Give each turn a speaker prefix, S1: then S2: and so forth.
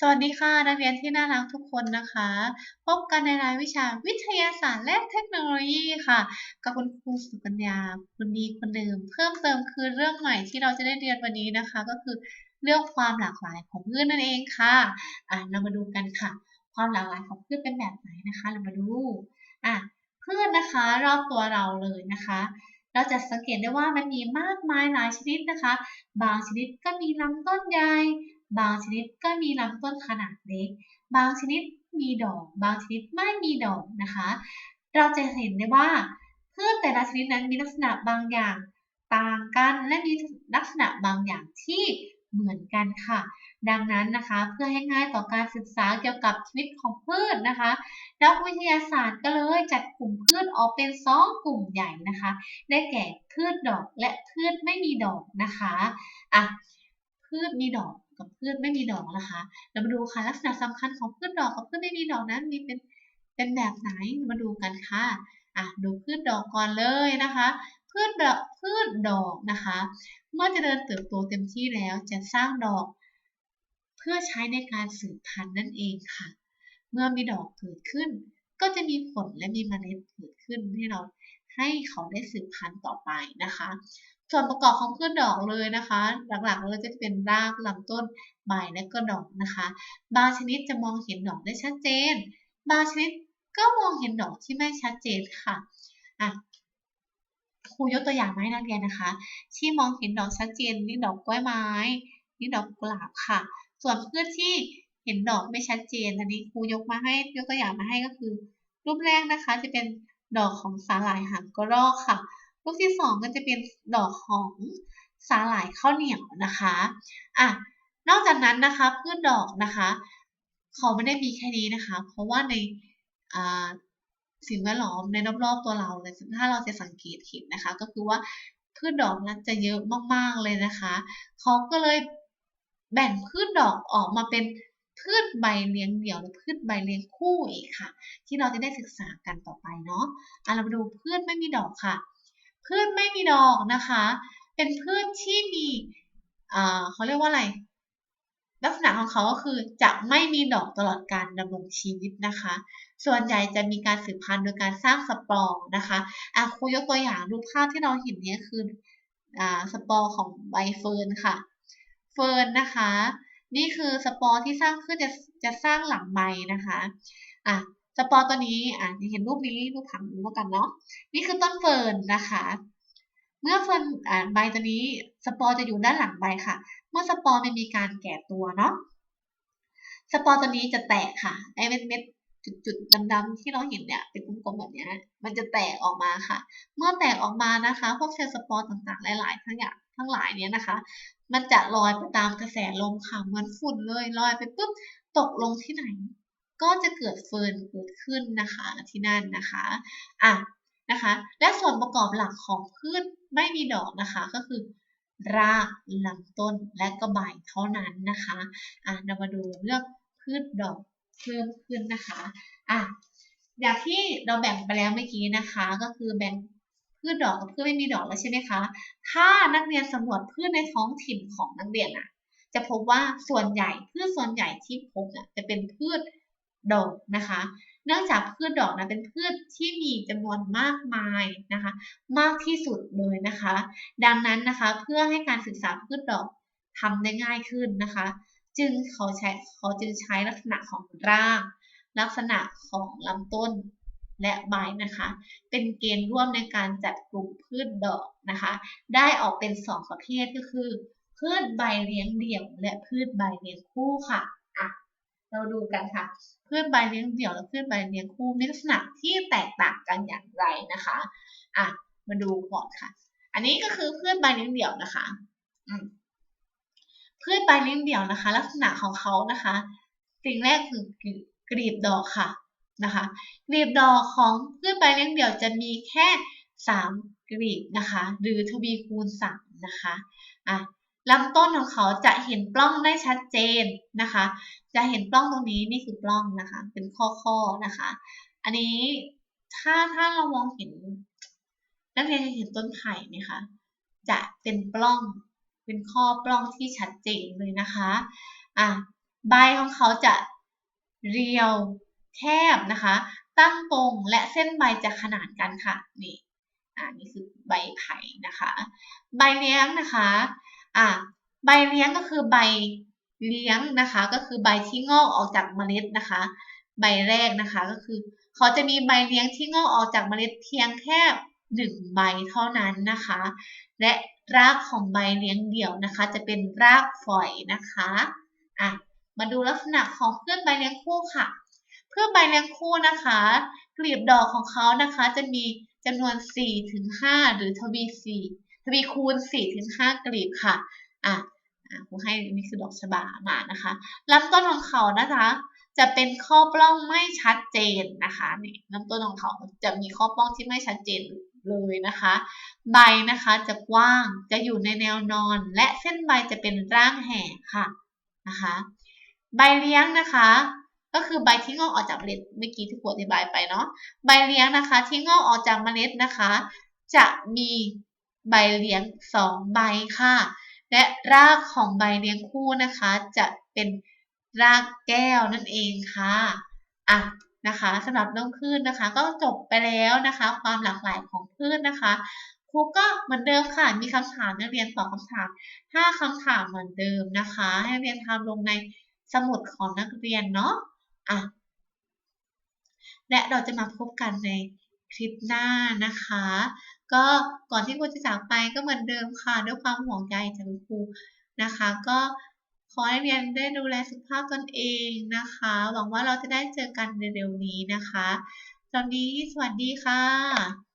S1: สวัสดีค่ะ นักเรียนที่น่ารักทุกคนนะคะ พบกันในรายวิชาวิทยาศาสตร์และเทคโนโลยีค่ะ กับคุณครูสุกัญญาคุณดีคนเดิม เพิ่มเติมคือเรื่องใหม่ที่เราจะได้เรียนวันนี้นะคะ ก็คือเรื่องความหลากหลายของพืชนนั่นเองค่ะอะ เรามาดูกันค่ะ ความหลากหลายของพืชเป็นแบบไหนนะคะ เรามาดูอะพืชนะคะ รอบตัวเราเลยนะคะเราจะสังเกตได้ว่ามันมีมากมายหลายชนิดนะคะ บางชนิดก็มีลำต้นใหญ่ บางชนิดก็มีลำต้นขนาดเล็ก บางชนิดมีดอก บางชนิดไม่มีดอกนะคะ เราจะเห็นได้ว่าพืชแต่ละชนิดนั้นมีลักษณะบางอย่างต่างกันและมีลักษณะบางอย่างที่เหมือนกันค่ะ ดังนั้นนะคะเพื่อให้ง่ายต่อการศึกษาเกี่ยวกับชีวิตของพืชนะคะ นักวิทยาศาสตร์ก็เลยจัดกลุ่มพืชออกเป็นสองกลุ่มใหญ่นะคะ ได้แก่พืชดอกและพืชไม่มีดอกนะคะอะ พืชมีดอกกับพืชไม่มีดอกนะคะ เรามาดูค่ะลักษณะสำคัญของพืชดอกกับพืชไม่มีดอกนั้นมีเป็นเป็นแบบไหนมาดูกันค่ะอะดูพืชดอกก่อนเลยนะคะ พืชดอกพืชดอกนะคะ เมื่อจะเดินเติบโตเต็มที่แล้วจะสร้างดอก เพื่อใช้ในการสืบพันธุ์นั่นเองค่ะ เมื่อมีดอกเกิดขึ้น ก็จะมีผลและมีเมล็ดเกิดขึ้นให้เราให้เขาได้สืบพันธุ์ต่อไปนะคะ ส่วนประกอบของพืชดอกเลยนะคะ หลักๆเลยจะเป็นรากลำต้นใบและก็ดอกนะคะ บางชนิดจะมองเห็นดอกได้ชัดเจน บางชนิดก็มองเห็นดอกที่ไม่ชัดเจนค่ะอะครูยกตัวอย่างมาให้นักเรียนนะคะ ที่มองเห็นดอกชัดเจนนี่ดอกกล้วยไม้ นี่ดอกกุหลาบค่ะ ส่วนพืชที่เห็นดอกไม่ชัดเจนอันนี้ครูยกมาให้ยกตัวอย่างมาให้ก็คือ รูปแรกนะคะจะเป็นดอกของสาหร่ายหางกระรอกค่ะ รูปที่สองก็จะเป็นดอกของสาหร่ายข้าวเหนียวนะคะอะนอกจากนั้นนะคะพืชดอกนะคะเขาไม่ได้มีแค่นี้นะคะ เพราะว่าในาสิ่งแวดล้อมในรอบๆตัวเราเลยถ้าเราจะสังเกตเห็นนะคะ ก็คือว่าพืชดอกนั้นจะเยอะมากๆเลยนะคะเขาก็เลยแบ่งพืชดอกออกมาเป็นพืชใบเลี้ยงเดี่ยวและพืชใบเลี้ยงคู่อีกค่ะ ที่เราจะได้ศึกษากันต่อไปเนาะอะเรามาดูพืชไม่มีดอกค่ะ พืชไม่มีดอกนะคะ เป็นพืชที่มีเขาเรียกว่าอะไร ลักษณะของเขาก็คือจะไม่มีดอกตลอดการดำรงชีวิตนะคะ ส่วนใหญ่จะมีการสืบพันธุ์โดยการสร้างสปอร์นะคะอะครูยกตัวอย่างรูปภาพที่เราเห็นนี้คืออ่าสปอร์ของใบเฟิร์นค่ะ เฟิร์นนะคะ นี่คือสปอร์ที่สร้างขึ้นจะจะสร้างหลังใบนะคะอะ สปอร์ตัวนี้อะเห็นรูปนี้รูปผังนี้แล้วกันเนาะนี่คือต้นเฟิร์นนะคะ เมื่อเฟิร์นอ่าใบตัวนี้สปอร์จะอยู่ด้านหลังใบค่ะ เมื่อสปอร์มันมีการแก่ตัวเนาะสปอร์ตัวนี้จะแตกค่ะไอ้เม็ดเม็ดจุดๆดำๆที่เราเห็นเนี่ยเป็นกลมๆแบบนี้มันจะแตกออกมาค่ะ เมื่อแตกออกมานะคะ พวกเซลล์สปอร์ต่างๆ หลายๆ ทั้งอย่างทั้งหลายเนี้ยนะคะ มันจะลอยไปตามกระแสลมค่ะเหมือนฝุ่นเลยลอยไปปุ๊บตกลงที่ไหน ก็จะเกิดเฟิร์นเกิดขึ้นนะคะที่นั่นนะคะอะนะคะและส่วนประกอบหลักของพืชไม่มีดอกนะคะก็คือ รากลำต้นและก็ใบเท่านั้นนะคะอะเรามาดูเรื่องพืชดอกเพิ่มขึ้นนะคะอะอย่างที่เราแบ่งไปแล้วเมื่อกี้นะคะ ก็คือแบ่งพืชดอกกับพืชไม่มีดอกแล้วใช่ไหมคะ ถ้านักเรียนสำรวจพืชในท้องถิ่นของนักเรียนอะจะพบว่าส่วนใหญ่พืชส่วนใหญ่ที่พบอะจะเป็นพืช ดอกนะคะ เนื่องจากพืชดอกนะเป็นพืชที่มีจำนวนมากมายนะคะ มากที่สุดเลยนะคะ ดังนั้นนะคะเพื่อให้การศึกษาพืชดอกทำได้ง่ายขึ้นนะคะ จึงเขาใช้เขาจึงใช้ลักษณะของราก ลักษณะของลำต้นและใบนะคะ เป็นเกณฑ์ร่วมในการจัดกลุ่มพืชดอกนะคะ ได้ออกเป็นสองประเภทก็คือ พืชใบเลี้ยงเดี่ยว และพืชใบเลี้ยงคู่ค่ะอะ เราดูกันค่ะพืชใบเลี้ยงเดี่ยวและพืชใบเลี้ยงคู่มีลักษณะที่แตกต่างกันอย่างไรนะคะอะมาดูก่อนค่ะ อันนี้ก็คือพืชใบเลี้ยงเดี่ยวนะคะอืมพืชใบเลี้ยงเดี่ยวนะคะ ลักษณะของเขานะคะ สิ่งแรกคือกลีบดอกค่ะนะคะกลีบดอกของพืชใบเลี้ยงเดี่ยวจะมีแค่สามกลีบนะคะ หรือทวีคูณสามนะคะอะ ลำต้นของเขาจะเห็นปล้องได้ชัดเจนนะคะ จะเห็นปล้องตรงนี้นี่คือปล้องนะคะ เป็นข้อๆนะคะ อันนี้ถ้าถ้าเรามองเห็น นักเรียนเห็นต้นไผ่ไหมคะจะเป็นปล้องเป็นข้อปล้องที่ชัดเจนเลยนะคะอะใบของเขาจะเรียวแคบนะคะ ตั้งตรงและเส้นใบจะขนานกันค่ะนี่อ่านี่คือใบไผ่นะคะ ใบเลี้ยงนะคะ อ่าใบเลี้ยงก็คือใบเลี้ยงนะคะ ก็คือใบที่งอกออกจากเมล็ดนะคะ ใบแรกนะคะก็คือ เขาจะมีใบเลี้ยงที่งอกออกจากเมล็ดเพียงแค่หนึ่งใบเท่านั้นนะคะ และรากของใบเลี้ยงเดี่ยวนะคะ จะเป็นรากฝอยนะคะอะมาดูลักษณะของเพื่อนใบเลี้ยงคู่ค่ะ เพื่อนใบเลี้ยงคู่นะคะกลีบดอกของเขานะคะ จะมีจำนวน4ถึง5หรือทวี4 ทวีคูณ4ถึง5กลีบค่ะอะครูให้นี่คือดอกชบามานะคะลำต้นของเขานะคะ จะเป็นข้อปล้องไม่ชัดเจนนะคะนี่ลำต้นของเขาจะมีข้อปล้องที่ไม่ชัดเจนเลยนะคะ ใบนะคะจะกว้างจะอยู่ในแนวนอน และเส้นใบจะเป็นร่างแห่ค่ะนะคะ ใบเลี้ยงนะคะ ก็คือใบที่งอกออกจากเมล็ดเมื่อกี้ที่ครูอธิบายไปเนาะใบเลี้ยงนะคะ ที่งอกออกจากเมล็ดนะคะ จะมี ใบเลี้ยงสองใบค่ะ และรากของใบเลี้ยงคู่นะคะ จะเป็นรากแก้วนั่นเองค่ะอะนะคะสำหรับเรื่องพืชนนะคะ ก็จบไปแล้วนะคะ ความหลากหลายของพืชนนะคะครูก็เหมือนเดิมค่ะ มีคำถามนักเรียนตอบคำถามห้าคำถามเหมือนเดิมนะคะ ให้นักเรียนทำลงในสมุดของนักเรียนเนาะอะและเราจะมาพบกันในคลิปหน้านะคะ ก็ก่อนที่ครูจะจากไปก็เหมือนเดิมค่ะ ด้วยความห่วงใยจากคุณครูนะคะ ก็ขอให้เรียนได้ดูแลสุขภาพตนเองนะคะ หวังว่าเราจะได้เจอกันเร็วๆนี้นะคะ ตอนนี้สวัสดีค่ะ